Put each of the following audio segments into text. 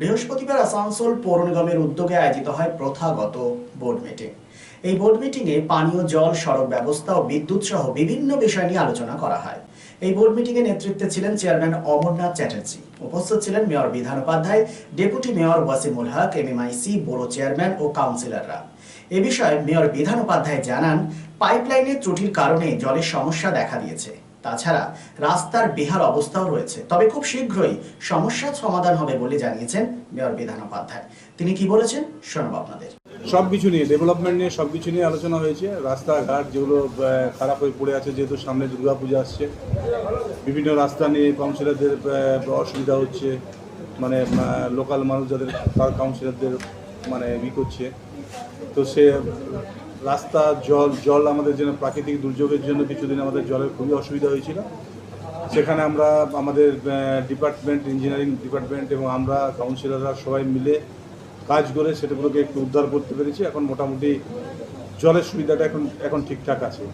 বৃহস্পতিবার আসানসোল পৌর নিগমের উদ্যোগে আয়োজিত হয় প্রথাগত বোর্ড মিটিং। এই বোর্ড মিটিংয়ে পানীয় জল, সড়ক ব্যবস্থা ও বিদ্যুৎ সহ বিভিন্ন বিষয় নিয়ে আলোচনা করা হয়। এই বোর্ড মিটিংয়ে নেতৃত্বে ছিলেন চেয়ারম্যান অমরনাথ চ্যাটার্জি। উপস্থিত ছিলেন mayor Bidhan Upadhyay, deputy mayor Wasimul Haque, MMIC borough chairman ও কাউন্সিলররা। এ বিষয়ে মেয়র বিধান উপাধ্যায় জানান, পাইপলাইনের ত্রুটির কারণে জলের সমস্যা দেখা দিয়েছে। তাছাড়া রাস্তার বেহাল অবস্থাও রয়েছে। তবে খুব শীঘ্রই সমস্যার সমাধান হবে বলে জানিয়েছেন মেয়র বিধান উপাধ্যায় তিনি কি বলেছেন শোনাবো আপনাদের। সব কিছু নিয়ে ডেভেলপমেন্ট নিয়ে সব কিছু নিয়ে আলোচনা হয়েছে। রাস্তাঘাট যেগুলো খারাপ হয়ে পড়ে আছে, যেহেতু সামনে দুর্গা পূজা আসছে। বিভিন্ন রাস্তা নিয়ে কাউন্সিলরদের অসুবিধা হচ্ছে। মানে লোকাল মানুষ যাদের কাউন্সিলরদের মানে ই করছে। তো সে রাস্তা জল জল আমাদের জন্য প্রাকৃতিক দুর্যোগের জন্য কিছুদিন আমাদের জলের খুবই অসুবিধা হয়েছিল। সেখানে আমরা আমাদের ডিপার্টমেন্ট ইঞ্জিনিয়ারিং ডিপার্টমেন্ট এবং আমরা কাউন্সিলররা সবাই মিলে কাজ করে সেটাগুলোকে একটু উদ্ধার করতে পেরেছি। এখন মোটামুটি জলের সুবিধাটা এখন এখন ঠিকঠাক আছে।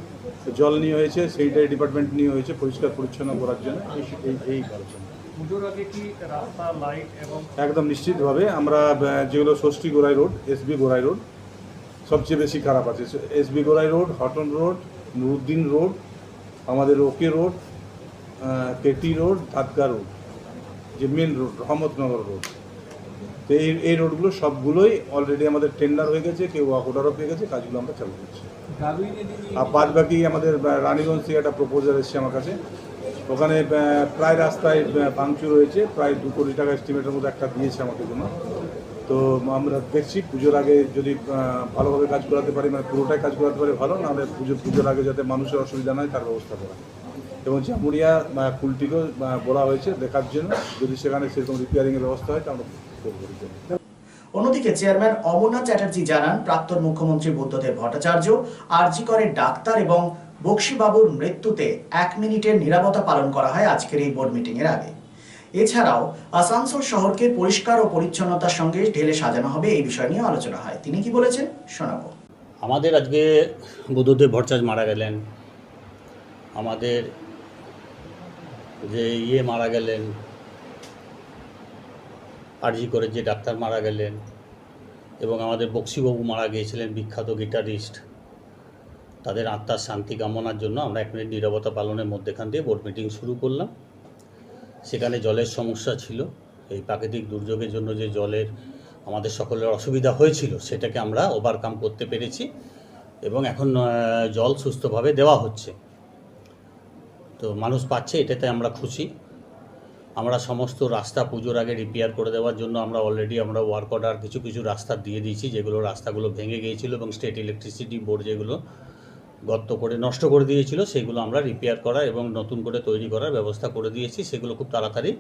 জল নিয়ে হয়েছে সেইটাই ডিপার্টমেন্ট নিয়ে হয়েছে পরিষ্কার পরিচ্ছন্ন করার জন্য। এই আলোচনা একদম নিশ্চিতভাবে আমরা যেগুলো Shashthi Gorai road SB Gorai road সবচেয়ে বেশি খারাপ আছে। SB Gorai road, Hutton road, Nuruddin road, আমাদের okay road KT road Dadga road, যে মেন রোড, রহমতনগর রোড। তো এই এই রোডগুলো সবগুলোই অলরেডি আমাদের টেন্ডার হয়ে গেছে, কেউ অর্ডারও পেয়ে গেছে, কাজগুলো আমরা চালু করছি। আর বাদ বাকি আমাদের রানীগঞ্জ থেকে একটা প্রপোজাল এসেছে আমার কাছে। ওখানে প্রায় রাস্তায় পাংচুর রয়েছে প্রায় দু কোটি টাকা এস্টিমেটের মধ্যে একটা দিয়েছে আমাকে জন্য তো আমরা দেখছি, পুজোর আগে যদি ভালোভাবে কাজ করাতে পারি মানে পুরোটাই কাজ করাতে পারি, ভালো, নাহলে পুজো, পুজোর আগে যাতে মানুষের অসুবিধা নয় তার ব্যবস্থা করা। এবং জামুরিয়া কুলটিকেও বলা হয়েছে, দেখার জন্য। যদি সেখানে সেরকম রিপেয়ারিংয়ের ব্যবস্থা হয়, তাহলে অন্যদিকে চেয়ারম্যান অমরনাথ চ্যাটার্জি জানান, প্রাক্তন মুখ্যমন্ত্রী বুদ্ধদেব ভট্টাচার্য আরজি করে ডাক্তার এবং বক্সিবাবুর মৃত্যুতে এক মিনিটের নিরাপত্তা পালন করা হয় আজকের এই বোর্ড মিটিং এর আগে। এছাড়াও আসানসোল শহরকে পরিষ্কার ও পরিচ্ছন্নতার সঙ্গে ঢেলে সাজানো হবে, এই বিষয় নিয়ে আলোচনা হয়। তিনি কি বলেছেন? শোনাবো। আমাদের আজকে বুদ্ধদেব ভট্টাচার্য মারা গেলেন। আমাদের যে ইয়ে মারা গেলেন, আরজি করে যে ডাক্তার মারা গেলেন, এবং আমাদের বক্সিবাবু মারা গিয়েছিলেন, বিখ্যাত গিটারিস্ট, তাদের আত্মার শান্তি কামনার জন্য আমরা এক মিনিট নিরবতা পালনের মধ্যেখান দিয়ে বোর্ড মিটিং শুরু করলাম। সেখানে জলের সমস্যা ছিল। এই প্রাকৃতিক দুর্যোগের জন্য যে জলের আমাদের সকলের অসুবিধা হয়েছিল, সেটাকে আমরা ওভারকাম করতে পেরেছি এবং এখন জল সুস্থভাবে দেওয়া হচ্ছে। তো মানুষ পাচ্ছে, এটাতে আমরা খুশি। আমরা সমস্ত রাস্তা পুজোর আগে রিপেয়ার করে দেওয়ার জন্য আমরা অলরেডি আমরা ওয়ার্ক অর্ডার কিছু কিছু রাস্তা দিয়ে দিয়েছি, যেগুলো রাস্তাগুলো ভেঙে গিয়েছিল এবং স্টেট ইলেকট্রিসিটি বোর্ড যেগুলো গর্ত করে নষ্ট করে দিয়েছিল, সেগুলো আমরা রিপেয়ার করা এবং নতুন করে তৈরি করার ব্যবস্থা করে দিয়েছি। সেগুলো খুব তাড়াতাড়ি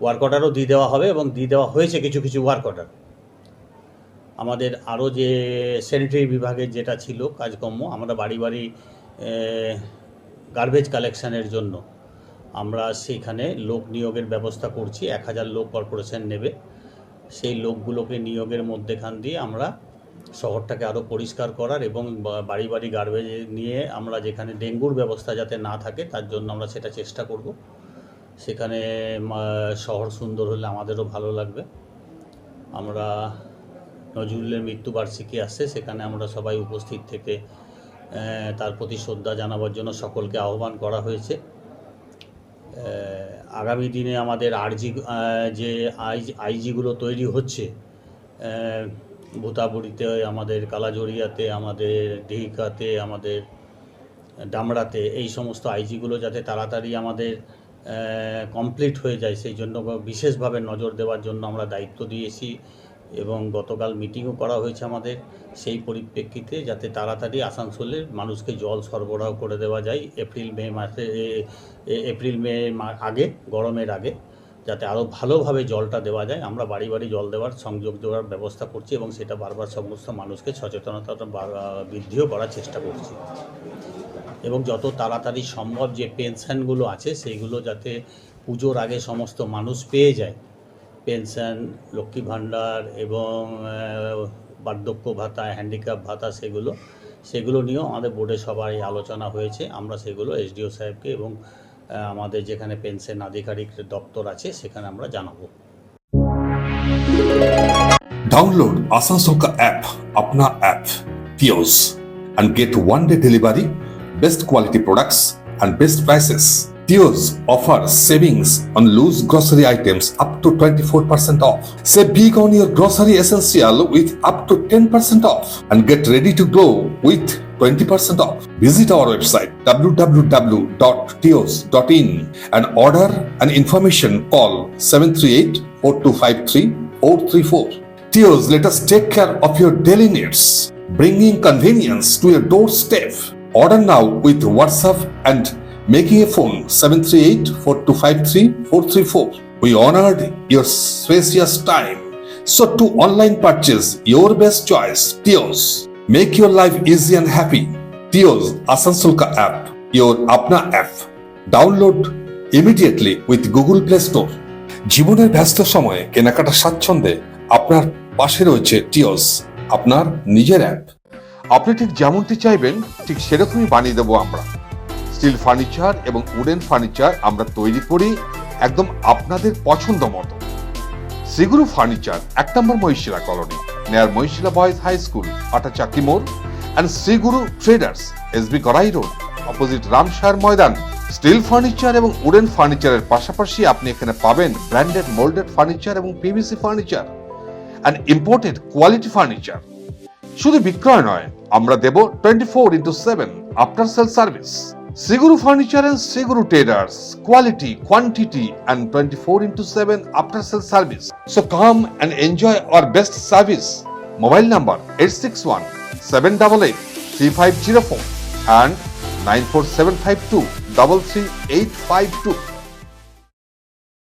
ওয়ার্ক অর্ডারও দিয়ে দেওয়া হবে এবং দিয়ে দেওয়া হয়েছে কিছু কিছু ওয়ার্ক অর্ডার আমাদের আরও যে স্যানিটারি বিভাগের যেটা ছিল কাজকর্ম, আমরা বাড়ি বাড়ি গার্বেজ কালেকশানের জন্য আমরা সেইখানে লোক নিয়োগের ব্যবস্থা করছি। এক হাজার লোক কর্পোরেশন নেবে। সেই লোকগুলোকে নিয়োগের মধ্যেখান দিয়ে আমরা শহরটাকে আরও পরিষ্কার করার এবং বাড়ি বাড়ি গার্বেজ নিয়ে আমরা যেখানে ডেঙ্গুর ব্যবস্থা যাতে না থাকে, তার জন্য আমরা সেটা চেষ্টা করব। সেখানে শহর সুন্দর হলে আমাদেরও ভালো লাগবে। আমরা নজরুলের মৃত্যুবার্ষিকী আসছে, সেখানে আমরা সবাই উপস্থিত থেকে তার প্রতি শ্রদ্ধা জানাবার জন্য সকলকে আহ্বান করা হয়েছে। আগামী দিনে আমাদের আরজি যে আইজি আইজিগুলো তৈরি হচ্ছে ভূতাবুড়িতে আমাদের কালাজড়িয়াতে, আমাদের ডিহিকাতে আমাদের ডামরাতে এই সমস্ত আইজিগুলো যাতে তাড়াতাড়ি আমাদের কমপ্লিট হয়ে যায়, সেই জন্য বিশেষভাবে নজর দেওয়ার জন্য আমরা দায়িত্ব দিয়েছি এবং গতকাল মিটিংও করা হয়েছে আমাদের। সেই পরিপ্রেক্ষিতে যাতে তাড়াতাড়ি আসানসোলের মানুষকে জল সরবরাহ করে দেওয়া যায়। এপ্রিল, মে মাসে এপ্রিল মা- আগে, গরমের আগে। যাতে আরও ভালোভাবে জলটা দেওয়া যায়। আমরা বাড়ি বাড়ি জল দেওয়ার, সংযোগ দেওয়ার ব্যবস্থা করছি এবং সেটা বারবার সমস্ত মানুষকে সচেতনতা বৃদ্ধিও করার চেষ্টা করছি। এবং যত তাড়াতাড়ি সম্ভব যে পেনশনগুলো আছে, সেইগুলো যাতে পুজোর আগে সমস্ত মানুষ পেয়ে যায়। পেনশন, লক্ষ্মী ভাণ্ডার এবং বার্ধক্য ভাতা হ্যান্ডিক্যাপ ভাতা সেগুলো সেগুলো নিয়েও আমাদের বোর্ডে সবাই আলোচনা হয়েছে। আমরা সেগুলো এসডিও সাহেবকে এবং আমাদের যেখানে পেনশন আধিকারিক দপ্তর আছে সেখানে আমরা জানাব Asansol ka app, Apna app, Tios, and get one day delivery, best quality products, and best prices. Tios offers savings on loose grocery items up to 24% off. Save big on your grocery essential with up to 10% off and get ready to glow with 20% off. Visit our website www.tios.in and order an information call 738 4253 434. Tios, let us take care of your daily needs, bringing convenience to your doorstep. Order now with WhatsApp and making a phone 738 4253 434. We honored your spacious time. So to online purchase, your best choice, Tios. Make your life easy and happy Tios Asansol ka app, your Apna app. Download immediately with Google Play Store. জীবনের ব্যস্ত সময়ে কেনাকাটা স্বাচ্ছন্দ্যে আপনার পাশে রয়েছে টিওস আপনার নিজের অ্যাপ আপনি ঠিক যেমনটি চাইবেন ঠিক সেরকমই বানিয়ে দেবো আমরা। স্টিল ফার্নিচার এবং উডেন ফার্নিচার আমরা তৈরি করি একদম আপনাদের পছন্দ মতো। শ্রীগুরু ফার্নিচার এক নম্বর মহিশিলা কলোনি নেয়ার মহিশিলা বয়েজ হাই স্কুল আটা চাকি মোড় and Shriguru traders SB Gorai road opposite Ramsar Maidan steel furniture এবং উডেন ফার্নিচারের পাশাপাশি আপনি এখানে পাবেন ব্র্যান্ডেড মোল্ডেড ফার্নিচার এবং PVC furniture and imported quality furniture শুধু বিক্রয় নয়, আমরা দেব twenty four into seven after sale service Siguru Furniture and Siguru Traders. Quality, quantity, and 24 into 7 after sale service. So come and enjoy our best service. Mobile number 861 788 3504 and 94752 33852.